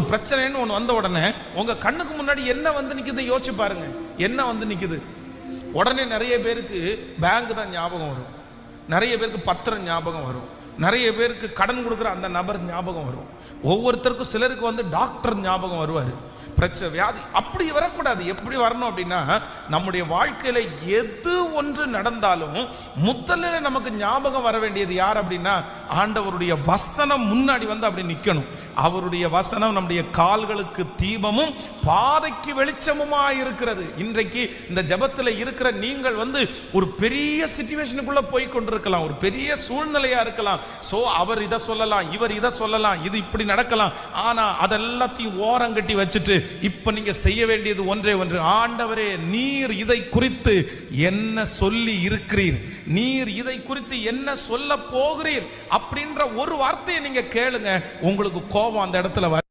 ஒரு பிரச்சனைன்னு ஒன்று வந்த உடனே உங்கள் கண்ணுக்கு முன்னாடி என்ன வந்து நிற்கிது யோசிச்சு பாருங்க. என்ன வந்து நிற்கிது உடனே நிறைய பேருக்கு பேங்க் தான் ஞாபகம் வரும். நிறைய பேருக்கு பத்திரம் ஞாபகம் வரும். நிறைய பேருக்கு கடன் கொடுக்குற அந்த நபர் ஞாபகம் வரும். ஒவ்வொருத்தருக்கும் சிலருக்கு வந்து டாக்டர் ஞாபகம் வருவார். பிரச்சனை வியாதி அப்படி வரக்கூடாது. எப்படி வரணும் அப்படின்னா நம்முடைய வாழ்க்கையில் எது ஒன்று நடந்தாலும் முதல்ல நமக்கு ஞாபகம் வர வேண்டியது யார் அப்படின்னா ஆண்டவருடைய வசனம் முன்னாடி வந்து அப்படி நிற்கணும் அவருடைய வசனம் நம்முடைய கால்களுக்கு தீபமும் பாதைக்கு வெளிச்சமுமா இருக்கிறது. இன்றைக்கு இந்த ஜபத்தில் இருக்கிற நீங்கள் வந்து ஒரு பெரிய சுச்சுவேஷனுக்குள்ள போய் கொண்டிருக்கலாம். ஒரு பெரிய சூழ்நிலையா இருக்கலாம். ஸோ அவர் இதை சொல்லலாம் இவர் இதை சொல்லலாம் இது இப்படி நடக்கலாம். ஆனா அதெல்லாத்தையும் ஓரங்கட்டி வச்சுட்டு இப்ப நீங்க செய்ய வேண்டியது ஒன்றே ஒன்று. ஆண்டவரே நீர் இதை குறித்து என்ன சொல்லி இருக்கிறீர்? நீர் இதை குறித்து என்ன சொல்ல போகிறீர்? அப்படின்ற ஒரு வார்த்தையை நீங்க கேளுங்க. உங்களுக்கு கோபம் அந்த இடத்துல வர